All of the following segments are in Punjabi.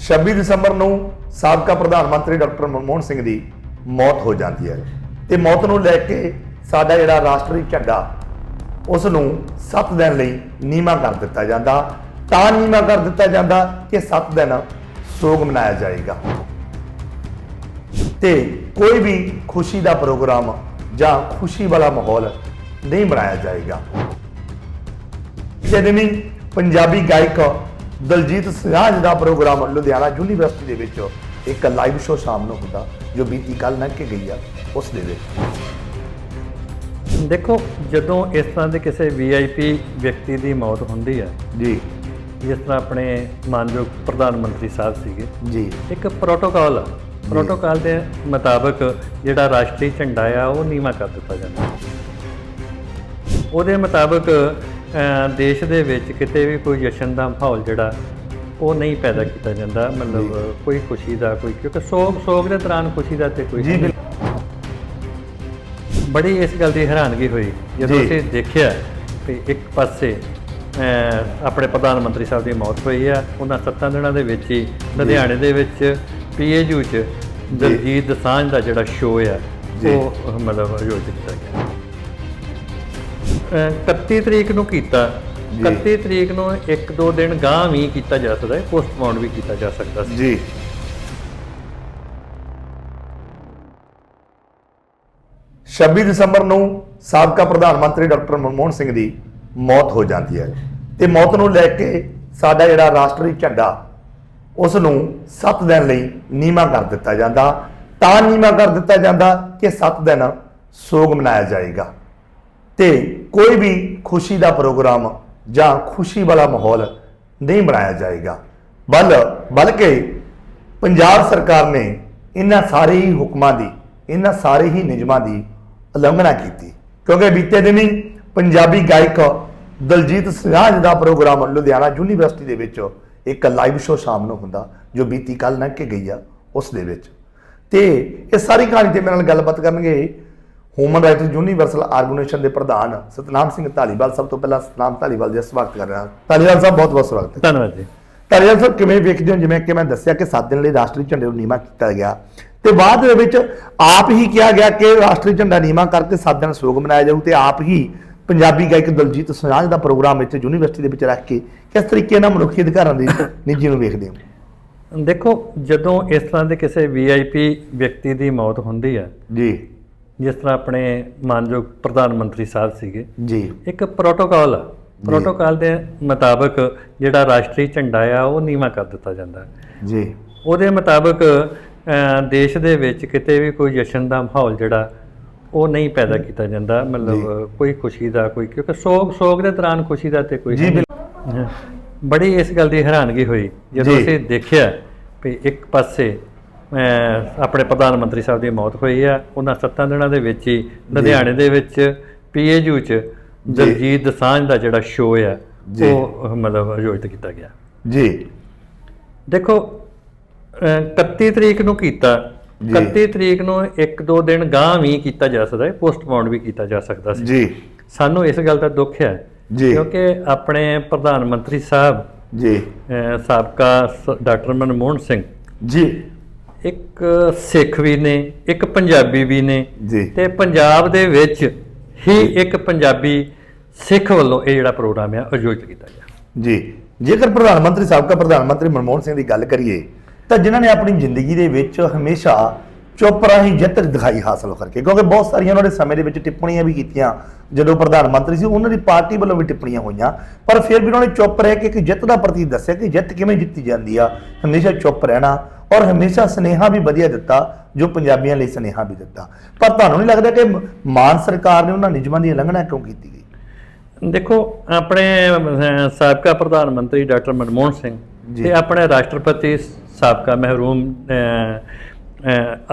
26 ਦਸੰਬਰ ਨੂੰ ਸਾਬਕਾ ਪ੍ਰਧਾਨ ਮੰਤਰੀ ਡਾਕਟਰ ਮਨਮੋਹਨ ਸਿੰਘ ਦੀ ਮੌਤ ਹੋ ਜਾਂਦੀ ਹੈ ਤੇ ਮੌਤ ਨੂੰ ਲੈ ਕੇ ਸਾਡਾ ਜਿਹੜਾ ਰਾਸ਼ਟਰੀ ਝੰਡਾ ਉਸ ਨੂੰ 7 ਦਿਨ ਲਈ ਨੀਮਾ ਕਰ ਦਿੱਤਾ ਜਾਂਦਾ। ਤਾਂ ਨੀਮਾ ਕਰ ਦਿੱਤਾ ਜਾਂਦਾ ਕਿ 7 ਦਿਨ ਸੋਗ ਮਨਾਇਆ ਜਾਏਗਾ। ਤੇ ਕੋਈ ਵੀ ਖੁਸ਼ੀ ਦਾ ਪ੍ਰੋਗਰਾਮ ਜਾਂ ਖੁਸ਼ੀ ਵਾਲਾ ਮਾਹੌਲ ਨਹੀਂ ਬਣਾਇਆ ਜਾਏਗਾ। ਜਿਹਦੇ ਪੰਜਾਬੀ ਗਾਇਕ ਦਲਜੀਤ ਸਿਰਾਜ ਦਾ ਪ੍ਰੋਗਰਾਮ ਲੁਧਿਆਣਾ ਯੂਨੀਵਰਸਿਟੀ ਦੇ ਵਿੱਚ ਇੱਕ ਲਾਈਵ ਸ਼ੋਅ ਸ਼ਾਮ ਨੂੰ ਹੁੰਦਾ ਜੋ ਬੀਤੀ ਕੱਲ ਲੰਘ ਕੇ ਗਈ ਆ ਉਸ ਦੇ ਵਿੱਚ। ਦੇਖੋ ਜਦੋਂ ਇਸ ਤਰ੍ਹਾਂ ਦੇ ਕਿਸੇ ਵੀਆਈਪੀ ਵਿਅਕਤੀ ਦੀ ਮੌਤ ਹੁੰਦੀ ਹੈ ਜੀ। ਜਿਸ ਤਰ੍ਹਾਂ ਆਪਣੇ ਮਾਨਯੋਗ ਪ੍ਰਧਾਨ ਮੰਤਰੀ ਸਾਹਿਬ ਸੀਗੇ ਜੀ। ਇੱਕ ਪ੍ਰੋਟੋਕਾਲ ਆ। ਪ੍ਰੋਟੋਕਾਲ ਦੇ ਮੁਤਾਬਕ ਜਿਹੜਾ ਰਾਸ਼ਟਰੀ ਝੰਡਾ ਆ ਉਹ ਨੀਵਾ ਕਰ ਦਿੱਤਾ ਜਾਂਦਾ। ਉਹਦੇ ਮੁਤਾਬਕ ਦੇਸ਼ ਦੇ ਵਿੱਚ ਕਿਤੇ ਵੀ ਕੋਈ ਜਸ਼ਨ ਦਾ ਮਾਹੌਲ ਜਿਹੜਾ ਉਹ ਨਹੀਂ ਪੈਦਾ ਕੀਤਾ ਜਾਂਦਾ ਮਤਲਬ ਕੋਈ ਖੁਸ਼ੀ ਦਾ ਕੋਈ ਕਿਉਂਕਿ ਸੋਗ ਸੋਗ ਦੇ ਦੌਰਾਨ ਖੁਸ਼ੀ ਦਾ ਤੇ ਕੋਈ ਨਹੀਂ। ਬੜੀ ਇਸ ਗੱਲ ਦੀ ਹੈਰਾਨਗੀ ਹੋਈ ਜਦੋਂ। ਅਸੀਂ ਦੇਖਿਆ ਕਿ ਇੱਕ ਪਾਸੇ ਆਪਣੇ ਪ੍ਰਧਾਨ ਮੰਤਰੀ ਸਾਹਿਬ ਦੀ ਮੌਤ ਹੋਈ ਆ ਉਹਨਾਂ ਸੱਤਾਂ ਦਿਨਾਂ ਦੇ ਵਿੱਚ ਹੀ ਲੁਧਿਆਣੇ ਦੇ ਵਿੱਚ ਪੀਏਯੂ ਚ ਦਲਜੀਤ ਦਸਾਂਝ ਦਾ ਜਿਹੜਾ ਸ਼ੋਅ ਆ। ਉਹ ਮਤਲਬ ਆਯੋਜਿਤ ਕੀਤਾ ਗਿਆ 31 ਤਰੀਕ ਨੂੰ ਕੀਤਾ। ਜੀ। 31 ਤਰੀਕ ਨੂੰ ਇੱਕ ਦੋ ਦਿਨ ਗਾਂ ਵੀ ਕੀਤਾ ਜਾ ਸਕਦਾ ਹੈ ਪੋਸਟਪੋਨ ਵੀ ਕੀਤਾ ਜਾ ਸਕਦਾ ਸੀ। ਜੀ। ਛੱਬੀ ਦਸੰਬਰ ਨੂੰ ਸਾਬਕਾ ਪ੍ਰਧਾਨ ਮੰਤਰੀ ਡਾਕਟਰ ਮਨਮੋਹਨ ਸਿੰਘ ਦੀ ਮੌਤ ਹੋ ਜਾਂਦੀ ਹੈ ਤੇ ਮੌਤ ਨੂੰ ਲੈ ਕੇ ਸਾਡਾ ਜਿਹੜਾ ਰਾਸ਼ਟਰੀ ਝੰਡਾ ਉਸ ਨੂੰ 7 ਦਿਨ ਲਈ ਨੀਮਾ ਕਰ ਦਿੱਤਾ ਜਾਂਦਾ। ਤਾਂ ਨੀਮਾ ਕਰ ਦਿੱਤਾ ਜਾਂਦਾ ਕਿ 7 ਦਿਨ ਸੋਗ ਮਨਾਇਆ ਜਾਏਗਾ। ਤੇ ਕੋਈ ਵੀ ਖੁਸ਼ੀ ਦਾ ਪ੍ਰੋਗਰਾਮ ਜਾਂ ਖੁਸ਼ੀ ਵਾਲਾ ਮਾਹੌਲ ਨਹੀਂ ਬਣਾਇਆ ਜਾਏਗਾ। ਬਲ, ਬਲਕਿ ਪੰਜਾਬ ਸਰਕਾਰ ਨੇ ਇਹਨਾਂ ਸਾਰੇ ਹੀ ਹੁਕਮਾਂ ਦੀ, ਇਹਨਾਂ ਸਾਰੇ ਹੀ ਨਿਯਮਾਂ ਦੀ ਉਲੰਘਣਾ ਕੀਤੀ। ਕਿਉਂਕਿ ਬੀਤੇ ਦਿਨੀ ਪੰਜਾਬੀ ਗਾਇਕ ਦਲਜੀਤ ਸਿਰਾਜ ਦਾ ਪ੍ਰੋਗਰਾਮ ਲੁਧਿਆਣਾ ਯੂਨੀਵਰਸਿਟੀ ਦੇ ਵਿੱਚ ਇੱਕ ਲਾਈਵ ਸ਼ੋਅ ਸ਼ਾਮ ਨੂੰ ਹੁੰਦਾ, ਜੋ ਬੀਤੀ ਕੱਲ ਲੰਘ ਕੇ ਗਈ ਆ, ਉਸ ਦੇ ਵਿੱਚ। ਤੇ ਇਹ ਸਾਰੀ ਕਹਾਣੀ ਤੇ ਮੇਰੇ ਨਾਲ ਗੱਲਬਾਤ ਕਰਨਗੇ ਹਿਊਮਨ ਰਾਈਟਸ ਯੂਨੀਵਰਸਲ ਆਰਗੇਨਾਈਜੇਸ਼ਨ ਦੇ ਪ੍ਰਧਾਨ ਸਤਨਾਮ ਸਿੰਘ ਢਾਲੀਵਾਲ ਸਭ ਤੋਂ ਪਹਿਲਾਂ ਸਤਨਾਮ ਢਾਲੀਵਾਲ ਜੀ ਸਵਾਗਤ ਕਰ ਰਿਹਾ। ਹਾਂ ਢਾਲੀਵਾਲ ਸਾਹਿਬ ਬਹੁਤ ਬਹੁਤ ਸਵਾਗਤ ਹੈ। ਧੰਨਵਾਦ ਜੀ। ਢਾਲੀਵਾਲ ਸਾਹਿਬ ਕਿਵੇਂ ਵੇਖਦੇ ਹੋ? ਜਿਵੇਂ ਕਿ ਮੈਂ ਦੱਸਿਆ ਕਿ 7 ਦਿਨ ਲਈ ਰਾਸ਼ਟਰੀ ਝੰਡੇ ਨੂੰ ਨੀਮਾ ਕੀਤਾ ਗਿਆ। ਤੇ ਬਾਅਦ ਦੇ ਵਿੱਚ ਆਪ ਹੀ ਕਿਹਾ ਗਿਆ ਕਿ ਰਾਸ਼ਟਰੀ ਝੰਡਾ ਨੀਮਾ ਕਰਕੇ 7 ਦਿਨ ਸੋਗ ਮਨਾਇਆ ਜਾਊ ਤੇ ਆਪ ਹੀ ਪੰਜਾਬੀ ਗਾਇਕ ਦਲਜੀਤ ਸਰਾਜ ਦਾ ਪ੍ਰੋਗਰਾਮ ਵਿੱਚ ਯੂਨੀਵਰਸਿਟੀ ਦੇ ਵਿੱਚ ਰੱਖ ਕੇ ਕਿਸ ਤਰੀਕੇ ਨਾਲ ਮਨੁੱਖੀ ਅਧਿਕਾਰਾਂ ਦੀ ਨਿੱਜੀ ਨੂੰ ਵੇਖਦੇ ਹੋ? ਦੇਖੋ ਜਦੋਂ ਇਸ ਤਰ੍ਹਾਂ ਦੇ ਕਿਸੇ ਵੀਆਈਪੀ ਵਿਅਕਤੀ ਦੀ ਮੌਤ ਹੁੰਦੀ ਹੈ ਜੀ। ਜਿਸ ਤਰ੍ਹਾਂ ਆਪਣੇ ਮਾਨਯੋਗ ਪ੍ਰਧਾਨ ਮੰਤਰੀ ਸਾਹਿਬ ਸੀਗੇ। ਜੀ। ਇੱਕ ਪ੍ਰੋਟੋਕਾਲ ਆ। ਪ੍ਰੋਟੋਕਾਲ ਦੇ ਮੁਤਾਬਕ ਜਿਹੜਾ ਰਾਸ਼ਟਰੀ ਝੰਡਾ ਆ ਉਹ ਨੀਵਾ ਕਰ ਦਿੱਤਾ ਜਾਂਦਾ। ਜੀ। ਉਹਦੇ ਮੁਤਾਬਕ ਦੇਸ਼ ਦੇ ਵਿੱਚ ਕਿਤੇ ਵੀ ਕੋਈ ਜਸ਼ਨ ਦਾ ਮਾਹੌਲ ਜਿਹੜਾ ਉਹ ਨਹੀਂ ਪੈਦਾ ਕੀਤਾ ਜਾਂਦਾ। ਮਤਲਬ ਕੋਈ ਖੁਸ਼ੀ ਦਾ ਕੋਈ ਕਿਉਂਕਿ ਸੋਗ ਸੋਗ ਦੇ ਦੌਰਾਨ ਖੁਸ਼ੀ ਦਾ ਤੇ ਕੋਈ ਜੀ। ਬੜੀ ਇਸ ਗੱਲ ਦੀ ਹੈਰਾਨਗੀ ਹੋਈ। ਜਦੋਂ। ਅਸੀਂ ਦੇਖਿਆ ਵੀ ਇੱਕ ਪਾਸੇ ਆਪਣੇ ਪ੍ਰਧਾਨ ਮੰਤਰੀ ਸਾਹਿਬ ਦੀ ਮੌਤ ਹੋਈ ਆ। ਉਹਨਾਂ ਸੱਤਾਂ ਦਿਨਾਂ ਦੇ ਵਿੱਚ ਹੀ ਲੁਧਿਆਣੇ ਦੇ ਵਿੱਚ ਪੀਏਯੂ ਚ ਦਲਜੀਤ ਦਸਾਂਝ ਦਾ ਜਿਹੜਾ ਸ਼ੋਅ ਆ। ਉਹ ਮਤਲਬ ਆਯੋਜਿਤ ਕੀਤਾ ਗਿਆ। ਜੀ। ਦੇਖੋ ਅਹ 31 ਤਰੀਕ ਨੂੰ ਕੀਤਾ। ਜੀ। 31 ਤਰੀਕ ਨੂੰ ਇੱਕ ਦੋ ਦਿਨ ਗਾਂ ਵੀ ਕੀਤਾ ਜਾ ਸਕਦਾ ਹੈ ਪੋਸਟਪੋਨ ਵੀ ਕੀਤਾ ਜਾ ਸਕਦਾ ਸੀ। ਜੀ। ਸਾਨੂੰ ਇਸ ਗੱਲ ਦਾ ਦੁੱਖ ਹੈ ਜੀ। ਕਿਉਂਕਿ ਆਪਣੇ ਪ੍ਰਧਾਨ ਮੰਤਰੀ ਸਾਹਿਬ ਜੀ। ਸਾਬਕਾ ਡਾਕਟਰ ਮਨਮੋਹਨ ਸਿੰਘ ਜੀ। ਇੱਕ ਸਿੱਖ ਵੀ ਨੇ ਇੱਕ ਪੰਜਾਬੀ ਵੀ ਨੇ ਜੀ। ਤੇ ਪੰਜਾਬ ਦੇ ਵਿੱਚ ਹੀ ਇੱਕ ਪੰਜਾਬੀ ਸਿੱਖ ਵੱਲੋਂ ਇਹ ਜਿਹੜਾ ਪ੍ਰੋਗਰਾਮ ਹੈ ਆਯੋਜਿਤ ਕੀਤਾ ਗਿਆ। ਜੀ ਜੇਕਰ ਪ੍ਰਧਾਨ ਮੰਤਰੀ ਸਾਬਕਾ ਪ੍ਰਧਾਨ ਮੰਤਰੀ ਮਨਮੋਹਨ ਸਿੰਘ ਦੀ ਗੱਲ ਕਰੀਏ ਤਾਂ ਜਿਨ੍ਹਾਂ ਨੇ ਆਪਣੀ ਜ਼ਿੰਦਗੀ ਦੇ ਵਿੱਚ ਹਮੇਸ਼ਾ ਚੁੱਪ ਰਹੀ ਜਿੱਤ ਦਿਖਾਈ ਹਾਸਲ ਕਰਕੇ ਕਿਉਂਕਿ ਬਹੁਤ ਸਾਰੀਆਂ ਉਹਨਾਂ ਦੇ ਸਮੇਂ ਦੇ ਵਿੱਚ ਟਿੱਪਣੀਆਂ ਵੀ ਕੀਤੀਆਂ ਜਦੋਂ ਪ੍ਰਧਾਨ ਮੰਤਰੀ ਸੀ ਉਹਨਾਂ ਦੀ ਪਾਰਟੀ ਵੱਲੋਂ ਵੀ ਟਿੱਪਣੀਆਂ ਹੋਈਆਂ ਪਰ ਫਿਰ ਵੀ ਉਹਨਾਂ ਨੇ ਚੁੱਪ ਰਹਿ ਕੇ ਇੱਕ ਜਿੱਤ ਦਾ ਪ੍ਰਤੀਕ ਦੱਸਿਆ ਕਿ ਜਿੱਤ ਕਿਵੇਂ ਜਿੱਤੀ ਜਾਂਦੀ ਆ ਹਮੇਸ਼ਾ ਚੁੱਪ ਰਹਿਣਾ ਔਰ ਹਮੇਸ਼ਾ ਸਨੇਹਾ ਵੀ ਵਧੀਆ ਦਿੱਤਾ ਜੋ ਪੰਜਾਬੀਆਂ ਲਈ ਸਨੇਹਾ ਵੀ ਦਿੱਤਾ। ਪਰ ਤੁਹਾਨੂੰ ਨਹੀਂ ਲੱਗਦਾ ਕਿ ਮਾਨ ਸਰਕਾਰ ਨੇ ਉਹਨਾਂ ਨਿਯਮਾਂ ਦੀ ਉਲੰਘਣਾ ਕਿਉਂ ਕੀਤੀ ਗਈ? ਦੇਖੋ ਆਪਣੇ ਸਾਬਕਾ ਪ੍ਰਧਾਨ ਮੰਤਰੀ ਡਾਕਟਰ ਮਨਮੋਹਨ ਸਿੰਘ। ਤੇ ਆਪਣੇ ਰਾਸ਼ਟਰਪਤੀ ਸਾਬਕਾ ਮਹਿਰੂਮ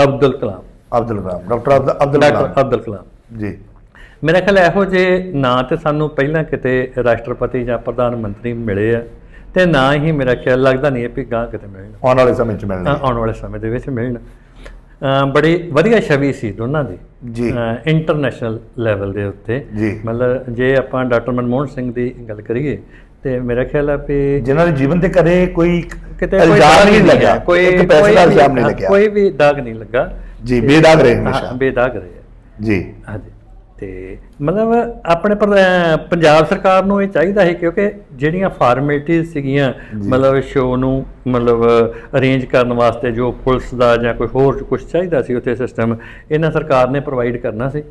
ਅਬਦੁਲ ਕਲਾਮ। Abdul Kalam doctor Abdul Abdul doctor Kalam. Abdul Kalam. Ji. ਮੇਰਾ ਖਿਆਲ ਇਹੋ ਜੇ ਨਾਂ ਤੇ ਸਾਨੂੰ ਪਹਿਲਾਂ ਕਿਤੇ ਰਾਸ਼ਟਰਪਤੀ ਜਾਂ ਪ੍ਰਧਾਨ ਮੰਤਰੀ ਮਿਲੇ ਆ। ਤੇ ਨਾ ਹੀ ਮੇਰਾ ਖਿਆਲ ਲੱਗਦਾ ਨਹੀਂ ਹੈ ਵੀ ਗਾਂ ਕਿਤੇ ਮਿਲਣ। ਆਉਣ ਵਾਲੇ ਸਮੇਂ 'ਚ ਮਿਲਣੀ। ਆਉਣ ਵਾਲੇ ਸਮੇਂ ਦੇ ਵਿੱਚ ਮਿਲਣ। ਬੜੀ ਵਧੀਆ ਛਵੀ ਸੀ ਦੋਨਾਂ ਦੀ। ਜੀ। ਇੰਟਰਨੈਸ਼ਨਲ ਲੈਵਲ ਦੇ ਉੱਤੇ। ਜੀ। ਮਤਲਬ ਜੇ ਆਪਾਂ ਡਾਕਟਰ ਮਨਮੋਹਨ ਸਿੰਘ ਦੀ ਗੱਲ ਕਰੀਏ ਤੇ ਮੇਰਾ ਖਿਆਲ ਆ ਵੀ ਜਿਨ੍ਹਾਂ ਦੇ ਜੀਵਨ ਤੇ ਕਦੇ ਕੋਈ ਕਿਤੇ ਕੋਈ ਇਲਜ਼ਾਮ ਦਾਗ ਨਹੀਂ ਲੱਗਾ ਕੋਈ ਇੱਕ ਪੈਸੇ ਦਾ ਇਲਜ਼ਾਮ ਨਹੀਂ ਲੱਗਿਆ। ਕੋਈ ਵੀ ਦਾਗ ਨਹੀਂ ਲੱਗਾ। ਜੀ ਬੇਦਾਗ ਰਹੇ ਹਮੇਸ਼ਾ। ਬੇਦਾਗ ਰਹੇ। ਜੀ। ਹਾਂਜੀ। ਤੇ ਮਤਲਬ ਆਪਣੇ ਪੰਜਾਬ ਸਰਕਾਰ ਨੂੰ ਇਹ ਚਾਹੀਦਾ ਹੈ ਕਿਉਂਕਿ ਜਿਹੜੀਆਂ ਫਾਰਮੈਲਿਟੀਆਂ ਸੀਗੀਆਂ ਮਤਲਬ ਸ਼ੋਅ ਨੂੰ ਮਤਲਬ ਅਰੇਂਜ ਕਰਨ ਵਾਸਤੇ ਜੋ ਪੁਲਿਸ ਦਾ ਜਾਂ ਕੋਈ ਹੋਰ ਕੁਝ ਚਾਹੀਦਾ ਸੀ ਉੱਥੇ ਸਿਸਟਮ ਇਹਨਾਂ ਸਰਕਾਰ ਨੇ ਪ੍ਰੋਵਾਈਡ ਕਰਨਾ ਸੀ।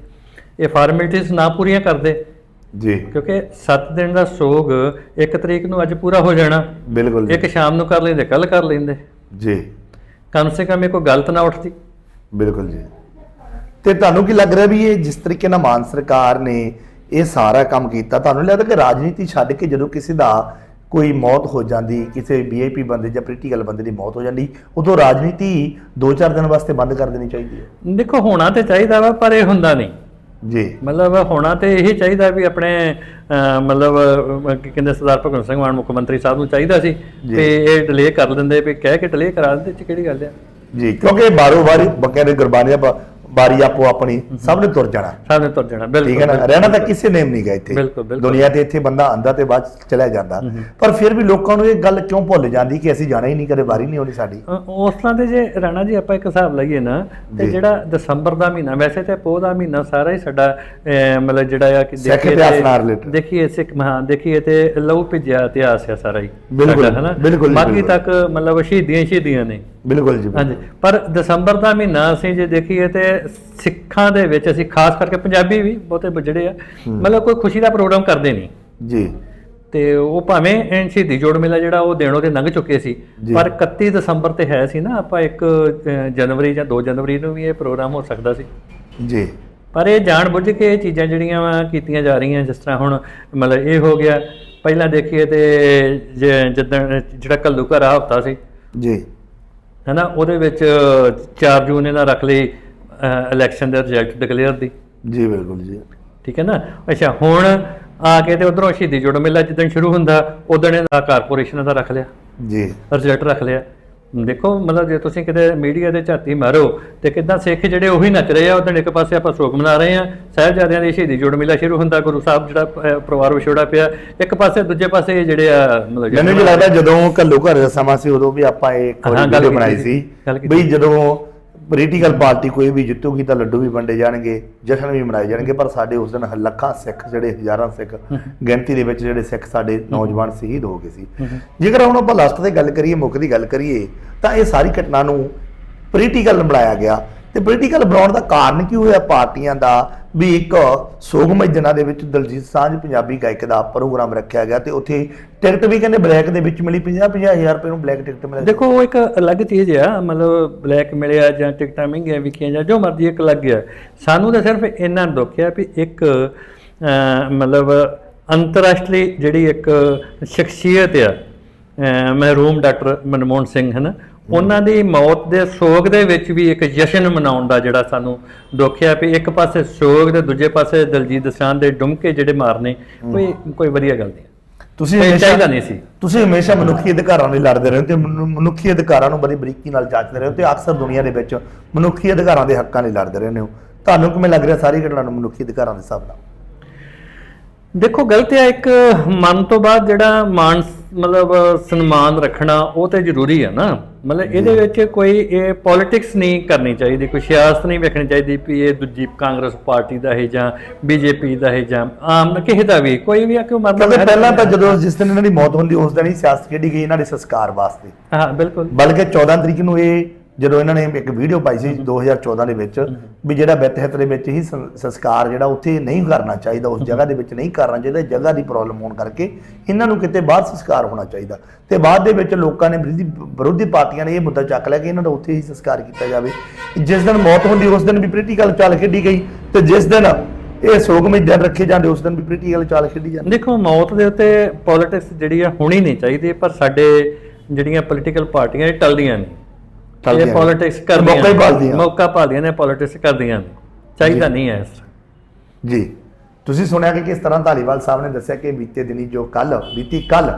ਇਹ ਫਾਰਮੈਲਿਟੀਆਂ ਨਾ ਪੂਰੀਆਂ ਕਰਦੇ। ਜੀ। ਕਿਉਂਕਿ 7 ਦਿਨ ਦਾ ਸੋਗ ਇੱਕ ਤਰੀਕ ਨੂੰ ਅੱਜ ਪੂਰਾ ਹੋ ਜਾਣਾ। ਬਿਲਕੁਲ ਇੱਕ ਸ਼ਾਮ ਨੂੰ ਕਰ ਲੈਂਦੇ ਕੱਲ ਕਰ ਲੈਂਦੇ। ਜੀ। ਕਮ ਸੇ ਕਮ ਇਹ ਕੋਈ ਗਲਤ ਨਾ ਉੱਠਦੀ। ਬਿਲਕੁਲ ਜੀ। ਤੇ ਤੁਹਾਨੂੰ ਕੀ ਲੱਗ ਰਿਹਾ ਵੀ ਇਹ ਜਿਸ ਤਰੀਕੇ ਨਾਲ ਮਾਨ ਸਰਕਾਰ ਨੇ ਇਹ ਸਾਰਾ ਕੰਮ ਕੀਤਾ ਤੁਹਾਨੂੰ ਲੱਗਦਾ ਕਿ ਰਾਜਨੀਤੀ ਛੱਡ ਕੇ ਜਦੋਂ ਕਿਸੇ ਦਾ ਕੋਈ ਮੌਤ ਹੋ ਜਾਂਦੀ ਕਿਸੇ ਵੀਆਈਪੀ ਬੰਦੇ ਜਾਂ ਪੋਲੀਟੀਕਲ ਬੰਦੇ ਦੀ ਮੌਤ ਹੋ ਜਾਂਦੀ ਉਦੋਂ ਰਾਜਨੀਤੀ 2-4 ਦਿਨ ਵਾਸਤੇ ਬੰਦ ਕਰ ਦੇਣੀ ਚਾਹੀਦੀ ਹੈ? ਦੇਖੋ ਹੋਣਾ ਤੇ ਚਾਹੀਦਾ ਵਾ ਪਰ ਇਹ ਹੁੰਦਾ ਨਹੀਂ। ਜੀ। ਮਤਲਬ ਹੋਣਾ ਤੇ ਇਹ ਚਾਹੀਦਾ ਵੀ ਆਪਣੇ ਮਤਲਬ ਕਹਿੰਦੇ ਸਰਦਾਰ ਭਗਵੰਤ ਸਿੰਘ ਮਾਨ ਮੁੱਖ ਮੰਤਰੀ ਸਾਹਿਬ ਨੂੰ ਚਾਹੀਦਾ ਸੀ। ਤੇ ਇਹ ਡਿਲੇ ਕਰ ਦਿੰਦੇ ਵੀ ਕਹਿ ਕੇ ਡਿਲੇ ਕਰਾ ਦਿੰਦੇ ਚ ਕਿਹੜੀ ਗੱਲ ਆ? ਜੀ ਕਿਉਂਕਿ ਬਾਰੋ ਬਾਰੀ ਬਕਾਇਦੇ ਗੁਰਬਾਨੀਆਂ ਬ- ਬਾਰੀ ਆਪੋ ਆਪਣੀ ਸਭ ਨੇ ਤੁਰ ਜਾਣਾ ਸਾਹਿਬ ਨੇ ਤੁਰ ਜਾਣਾ ਠੀਕ ਹੈ ਨਾ ਰਹਿਣਾ ਤਾਂ ਕਿਸੇ ਨੇਮ ਨਹੀਂ ਗਾ ਇੱਥੇ। ਦੁਨੀਆ ਤੇ ਇੱਥੇ ਬੰਦਾ ਆਂਦਾ ਤੇ ਬਾਅਦ ਚਲਾ ਜਾਂਦਾ ਪਰ ਫਿਰ ਵੀ ਲੋਕਾਂ ਨੂੰ ਇਹ ਗੱਲ ਕਿਉਂ ਭੁੱਲ ਜਾਂਦੀ ਕਿ ਅਸੀਂ ਜਾਣਾ ਹੀ ਨਹੀਂ ਕਦੇ ਵਾਰੀ ਨਹੀਂ ਹੋਣੀ ਸਾਡੀ ਉਸ ਤਰ੍ਹਾਂ ਦੇ ਜੇ ਰਾਣਾ ਜੀ ਆਪਾਂ ਇੱਕ ਹਿਸਾਬ ਲਈਏ ਨਾ ਤੇ। ਜਿਹੜਾ ਦਸੰਬਰ ਦਾ ਮਹੀਨਾ ਵੈਸੇ ਤੇ ਪੋਹ ਦਾ ਮਹੀਨਾ ਸਾਰਾ ਹੀ ਸਾਡਾ ਮਤਲਬ ਜਿਹੜਾ ਆ ਕਿ ਦੇਖੀਏ ਤੇ-। ਦੇਖੀਏ ਸਿੱਖ ਮਹਾਂ ਦੇਖੀਏ ਤੇ ਲਹੂ ਭਿੱਜਿਆ ਇਤਿਹਾਸ ਆ ਸਾਰਾ ਹੀ ਬਿਲਕੁਲ? ਬਿਲਕੁਲ ਜੀ, ਬਾਕੀ। ਤੱਕ ਮਤਲਬ ਸ਼ਹੀਦੀਆਂ ਹੀ ਸ਼ਹੀਦੀਆਂ ਨੇ ਬਿਲਕੁਲ ਜੀ। ਹਾਂਜੀ ਪਰ ਦਸੰਬਰ ਦਾ ਮਹੀਨਾ ਅਸੀਂ ਜੇ ਦੇਖੀਏ ਤੇ ਸਿੱਖਾਂ ਦੇ ਵਿੱਚ ਅਸੀਂ ਖਾਸ ਕਰਕੇ ਪੰਜਾਬੀ ਵੀ ਬਹੁਤੇ ਜਿਹੜੇ ਆ ਮਤਲਬ ਕੋਈ ਖੁਸ਼ੀ ਦਾ ਪ੍ਰੋਗਰਾਮ ਕਰਦੇ ਨਹੀਂ। ਜੀ। ਤੇ ਉਹ ਭਾਵੇਂ ਸ਼ਹੀਦੀ ਜੋੜ ਮੇਲਾ ਜਿਹੜਾ ਉਹ ਦੇਣੋਂ ਤੇ ਲੰਘ ਚੁੱਕੇ ਸੀ। ਪਰ 31 ਦਸੰਬਰ ਤੇ ਹੈ ਸੀ ਨਾ ਆਪਾਂ ਇੱਕ ਜਨਵਰੀ ਜਾਂ 2 ਜਨਵਰੀ ਨੂੰ ਵੀ ਇਹ ਪ੍ਰੋਗਰਾਮ ਹੋ ਸਕਦਾ ਸੀ। ਜੀ। ਪਰ ਇਹ ਜਾਣ ਬੁੱਝ ਕੇ ਇਹ ਚੀਜ਼ਾਂ ਜਿਹੜੀਆਂ ਵਾ ਕੀਤੀਆਂ ਜਾ ਰਹੀਆਂ ਜਿਸ ਤਰ੍ਹਾਂ ਹੁਣ ਮਤਲਬ ਇਹ ਹੋ ਗਿਆ ਪਹਿਲਾਂ ਦੇਖੀਏ ਤੇ ਜ- ਜਿੱਦਣ ਜਿਹੜਾ ਕੱਲੂ ਘਰ ਹਫਤਾ ਸੀ। ਜੀ। ਹੈਨਾ? ਉਹਦੇ ਵਿੱਚ 4 ਜੂਨ ਇਹਨਾਂ ਰੱਖ ਲਈ ਇਲੈਕਸ਼ਨ ਦੇ ਰਿਜ਼ਲਟ ਡਿਕਲੇਅਰ ਦੀ। ਜੀ ਬਿਲਕੁਲ ਜੀ। ਠੀਕ ਹੈ ਨਾ? ਅੱਛਾ ਹੁਣ ਆ ਕੇ ਤੇ ਉਧਰੋਂ ਸ਼ਹੀਦੀ ਜੋੜ ਮੇਲਾ ਜਿੱਦਣ ਸ਼ੁਰੂ ਹੁੰਦਾ ਉਦੋਂ ਇਹਦਾ ਕਾਰਪੋਰੇਸ਼ਨ ਦਾ ਰੱਖ ਲਿਆ। ਜੀ। ਰਿਜ਼ਲਟ ਰੱਖ ਲਿਆ। ਦੇਖੋ ਮਤਲਬ ਜੇ ਤੁਸੀਂ ਕਿਤੇ ਮੀਡੀਆ ਦੇ ਝਾਤੀ ਮਾਰੋ ਤੇ ਕਿਦਾਂ ਸਿੱਖ ਜਿਹੜੇ ਉਹੀ ਨੱਚ ਰਹੇ ਆ ਉਦੋਂ ਇੱਕ ਪਾਸੇ ਆਪਾਂ ਸ਼ੋਕ ਮਨਾ ਰਹੇ ਆ ਸਾਹਿਬਜ਼ਾਦਿਆਂ ਦੀ ਸ਼ਹੀਦੀ ਜੋੜ ਮੇਲਾ ਸ਼ੁਰੂ ਹੁੰਦਾ ਗੁਰੂ ਸਾਹਿਬ ਜਿਹੜਾ ਪਰਿਵਾਰ ਵਿਛੋੜਾ ਪਿਆ ਇੱਕ ਪਾਸੇ ਦੂਜੇ ਪਾਸੇ ਜਿਹੜੇ ਆ ਮਤਲਬ ਮੈਨੂੰ ਵੀ ਲੱਗਦਾ ਜਦੋਂ ਕੱਲੂ ਘਰ ਦਾ ਸਮਾਂ ਸੀ ਉਦੋਂ ਵੀ ਆਪਾਂ ਇਹ ਵੀਡੀਓ ਕੀਤੀ ਬਣਾਈ ਸੀ। ਬਈ ਜਦੋਂ ਪੋਲੀਟੀਕਲ ਪਾਰਟੀ ਕੋਈ ਵੀ ਜਿੱਤੂਗੀ ਤਾਂ ਲੱਡੂ ਵੀ ਵੰਡੇ ਜਾਣਗੇ ਜਸ਼ਨ ਵੀ ਮਨਾਏ ਜਾਣਗੇ ਪਰ ਸਾਡੇ ਉਸ ਦਿਨ ਲੱਖਾਂ ਸਿੱਖ ਜਿਹੜੇ ਹਜ਼ਾਰਾਂ ਸਿੱਖ ਗਿਣਤੀ ਦੇ ਵਿੱਚ ਜਿਹੜੇ ਸਿੱਖ ਸਾਡੇ ਨੌਜਵਾਨ ਸ਼ਹੀਦ ਹੋ ਗਏ ਸੀ। ਜੇਕਰ ਹੁਣ ਆਪਾਂ ਲਾਸਟ ਤੇ ਗੱਲ ਕਰੀਏ ਮੁੱਖ ਦੀ ਗੱਲ ਕਰੀਏ ਤਾਂ ਇਹ ਸਾਰੀ ਘਟਨਾ ਨੂੰ ਪੋਲੀਟੀਕਲ ਬਣਾਇਆ ਗਿਆ। ਤੇ ਪੋਲੀਟੀਕਲ ਬਣਾਉਣ ਦਾ ਕਾਰਨ ਕੀ ਹੋਇਆ? ਪਾਰਟੀਆਂ ਦਾ ਵੀ ਇੱਕ ਸੋਗਮਈ ਦਿਨਾਂ ਦੇ ਵਿੱਚ ਦਲਜੀਤ ਸਾਂਝ ਪੰਜਾਬੀ ਗਾਇਕ ਦਾ ਪ੍ਰੋਗਰਾਮ ਰੱਖਿਆ ਗਿਆ ਤੇ ਉੱਥੇ ਟਿਕਟ ਵੀ ਕਹਿੰਦੇ ਬਲੈਕ ਦੇ ਵਿੱਚ ਮਿਲੀ 50 50000 ਰੁਪਏ ਨੂੰ ਬਲੈਕ ਟਿਕਟ ਮਿਲਿਆ ਦੇਖੋ, ਉਹ ਇੱਕ ਅਲੱਗ ਚੀਜ਼ ਆ, ਮਤਲਬ ਬਲੈਕ ਮਿਲਿਆ ਜਾਂ ਟਿਕਟਾਂ ਮਹਿੰਗੀਆਂ ਵਿਕੀਆਂ ਜਾਂ ਜੋ ਮਰਜ਼ੀ ਇੱਕ ਅਲੱਗ ਆ। ਸਾਨੂੰ ਤਾਂ ਸਿਰਫ ਇੰਨਾ ਦੁੱਖ ਆ ਵੀ ਇੱਕ ਮਤਲਬ ਅੰਤਰਰਾਸ਼ਟਰੀ ਜਿਹੜੀ ਇੱਕ ਸ਼ਖਸੀਅਤ ਆ ਮਹਿਰੂਮ ਡਾਕਟਰ ਮਨਮੋਹਨ ਸਿੰਘ, ਹਨ? ਉਹਨਾਂ ਦੀ ਮੌਤ ਦੇ ਸੋਗ ਦੇ ਵਿੱਚ ਵੀ ਇੱਕ ਜਸ਼ਨ ਮਨਾਉਣ ਦਾ ਜਿਹੜਾ ਸਾਨੂੰ ਦੁੱਖ ਆ ਵੀ ਇੱਕ ਪਾਸੇ ਸੋਗ ਤੇ ਦੂਜੇ ਪਾਸੇ ਦਲਜੀਤ ਦੋਸਾਂਝ ਦੇ ਡੁਮਕੇ ਜਿਹੜੇ ਮਾਰਨੇ ਕੋਈ ਕੋਈ ਵਧੀਆ ਗੱਲ ਨਹੀਂ ਤੁਸੀਂ ਹਮੇਸ਼ਾ ਚਾਹੀਦਾ ਨਹੀਂ ਸੀ। ਤੁਸੀਂ ਹਮੇਸ਼ਾ ਮਨੁੱਖੀ ਅਧਿਕਾਰਾਂ ਲਈ ਲੜਦੇ ਰਹੇ ਹੋ ਤੇ ਮਨੁ- ਮਨੁੱਖੀ ਅਧਿਕਾਰਾਂ ਨੂੰ ਬੜੀ ਬਰੀਕੀ ਨਾਲ ਜਾਂਚਦੇ ਰਹੇ ਹੋ ਤੇ ਅਕਸਰ ਦੁਨੀਆ ਦੇ ਵਿੱਚ ਮਨੁੱਖੀ ਅਧਿਕਾਰਾਂ ਦੇ ਹੱਕਾਂ ਲਈ ਲੜਦੇ ਰਹਿੰਦੇ ਹੋ। ਤੁਹਾਨੂੰ ਕਿਵੇਂ ਲੱਗ ਰਿਹਾ ਸਾਰੀ ਘਟਨਾ ਨੂੰ ਮਨੁੱਖੀ ਅਧਿਕਾਰਾਂ ਦੇ ਹਿਸਾਬ ਨਾਲ? ਦੇਖੋ ਗਲਤ ਹੈ ਇੱਕ ਮਨ ਤੋਂ ਬਾਅਦ ਜਿਹੜਾ ਮਾਨ ਮਤਲਬ ਸਨਮਾਨ ਰੱਖਣਾ ਉਹ ਤੇ ਜ਼ਰੂਰੀ ਹੈ ਨਾ। ਮਤਲਬ ਇਹਦੇ ਵਿੱਚ ਕੋਈ ਇਹ ਪੋਲਿਟਿਕਸ ਨਹੀਂ ਕਰਨੀ ਚਾਹੀਦੀ ਕੋਈ ਸਿਆਸਤ ਨਹੀਂ ਵੇਖਣੀ ਚਾਹੀਦੀ ਵੀ ਇਹ ਦੂਜੀ ਕਾਂਗਰਸ ਪਾਰਟੀ ਦਾ ਹੈ ਜਾਂ ਬੀਜੇਪੀ ਦਾ ਹੈ ਜਾਂ ਆਮ ਕਿਸੇ ਦਾ ਵੀ ਕੋਈ ਵੀ ਆ ਕਿਉਂ ਮਰਦਾ ਕਿਉਂਕਿ ਪਹਿਲਾਂ ਤਾਂ ਜਦੋਂ ਜਿਸ ਦਿਨ ਇਹਨਾਂ ਦੀ ਮੌਤ ਹੁੰਦੀ ਉਸ ਦਿਨ ਹੀ ਸਿਆਸਤ ਖੇਡੀ ਗਈ ਇਹਨਾਂ ਦੇ ਸੰਸਕਾਰ ਵਾਸਤੇ। ਹਾਂ ਬਿਲਕੁਲ। ਬਲਕਿ 14 ਤਰੀਕ ਨੂੰ ਇਹ ਜਦੋਂ ਇਹਨਾਂ ਨੇ ਇੱਕ ਵੀਡੀਓ ਪਾਈ ਸੀ 2014 ਦੇ ਵਿੱਚ ਵੀ ਜਿਹੜਾ ਬਿਤਹਿਤ ਦੇ ਵਿੱਚ ਹੀ ਸੰਸਕਾਰ ਜਿਹੜਾ ਉੱਥੇ ਨਹੀਂ ਕਰਨਾ ਚਾਹੀਦਾ ਉਸ ਜਗ੍ਹਾ ਦੇ ਵਿੱਚ ਨਹੀਂ ਕਰਨਾ ਚਾਹੀਦਾ ਜਗ੍ਹਾ ਦੀ ਪ੍ਰੋਬਲਮ ਹੋਣ ਕਰਕੇ ਇਹਨਾਂ ਨੂੰ ਕਿਤੇ ਬਾਹਰ ਸੰਸਕਾਰ ਹੋਣਾ ਚਾਹੀਦਾ। ਤੇ ਬਾਅਦ ਦੇ ਵਿੱਚ ਲੋਕਾਂ ਨੇ ਵਿਰੋਧੀ ਵਿਰੋਧੀ ਪਾਰਟੀਆਂ ਨੇ ਇਹ ਮੁੱਦਾ ਚੱਕ ਲਿਆ ਕਿ ਇਹਨਾਂ ਦਾ ਉੱਥੇ ਹੀ ਸੰਸਕਾਰ ਕੀਤਾ ਜਾਵੇ। ਜਿਸ ਦਿਨ ਮੌਤ ਹੁੰਦੀ ਉਸ ਦਿਨ ਵੀ ਪੋਲੀਟੀਕਲ ਚਾਲ ਖੇਡੀ ਗਈ। ਤੇ ਜਿਸ ਦਿਨ ਇਹ ਸੋਗਮਈ ਦਿਨ ਰੱਖੇ ਜਾਂਦੇ ਉਸ ਦਿਨ ਵੀ ਪੋਲੀਟੀਕਲ ਚਾਲ ਖੇਡੀ ਜਾਂਦੀ। ਦੇਖੋ ਮੌਤ ਦੇ ਉੱਤੇ ਪੋਲਿਟਿਕਸ ਜਿਹੜੀ ਆ ਹੋਣੀ ਨਹੀਂ ਚਾਹੀਦੀ ਪਰ ਸਾਡੇ ਜਿਹੜੀਆਂ ਪੋਲੀਟੀਕਲ ਪਾਰਟੀਆਂ ਇਹ ਟਲਦੀਆਂ ਨੇ। ਟਲਦੀਆਂ ਇਹ। ਪੋਲਿਟਿਕਸ ਕਰਦੀਆਂ ਮੌਕਾ ਹੀ। ਭਾਲਦੀਆਂ। ਮੌਕਾ ਭਾਲਦੀਆਂ ਨੇ ਪੋਲਿਟਿਕਸ ਕਰਦੀਆਂ ਨੇ ਚਾਹੀਦਾ ਨਹੀਂ ਹੈ ਇਸ ਤਰ੍ਹਾਂ ਜੀ ਤੁਸੀਂ ਸੁਣਿਆ ਕਿ ਕਿਸ ਤਰ੍ਹਾਂ ਧਾਲੀਵਾਲ ਸਾਹਿਬ ਨੇ ਦੱਸਿਆ ਕਿ ਬੀਤੇ ਦਿਨੀ ਜੋ ਕੱਲ ਬੀਤੀ ਕੱਲ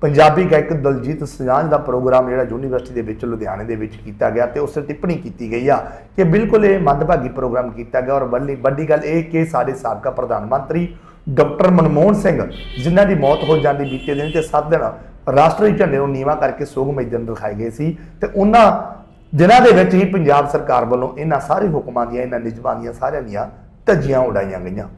ਪੰਜਾਬੀ ਗਾਇਕ ਦਲਜੀਤ ਸਜਾਂਝ ਦਾ ਪ੍ਰੋਗਰਾਮ ਜਿਹੜਾ ਯੂਨੀਵਰਸਿਟੀ ਦੇ ਵਿੱਚ ਲੁਧਿਆਣੇ ਦੇ ਵਿੱਚ ਕੀਤਾ ਗਿਆ ਤੇ ਉਸ ਤੇ ਟਿੱਪਣੀ ਕੀਤੀ ਗਈ ਆ ਕਿ ਬਿਲਕੁਲ ਇਹ ਮੰਦਭਾਗੀ ਪ੍ਰੋਗਰਾਮ ਕੀਤਾ ਗਿਆ ਔਰ ਵੱਡੀ ਵੱਡੀ ਗੱਲ ਇਹ ਕਿ ਸਾਡੇ ਸਾਬਕਾ ਪ੍ਰਧਾਨ ਮੰਤਰੀ ਡਾਕਟਰ ਮਨਮੋਹਨ ਸਿੰਘ ਜਿਨ੍ਹਾਂ ਦੀ ਮੌਤ ਹੋ ਜਾਂਦੀ ਬੀਤੇ ਦਿਨ ਤੇ 7 ਦਿਨ ਰਾਸ਼ਟਰੀ ਝੰਡੇ ਨੂੰ ਨੀਵਾ ਕਰਕੇ ਸੋਗਮਈ ਦਿਨ ਰਖਾਏ ਗਏ ਸੀ ਤੇ ਉਹਨਾਂ ਜਿਨ੍ਹਾਂ ਦੇ ਵਿੱਚ ਹੀ ਪੰਜਾਬ ਸਰਕਾਰ ਵੱਲੋਂ ਇਹਨਾਂ ਸਾਰੇ ਹੁਕਮਾਂ ਦੀਆਂ, ਇਹਨਾਂ ਨਿਯਮਾਂ ਦੀਆਂ ਸਾਰਿਆਂ ਦੀਆਂ ਧੱਜੀਆਂ ਉਡਾਈਆਂ ਗਈਆਂ।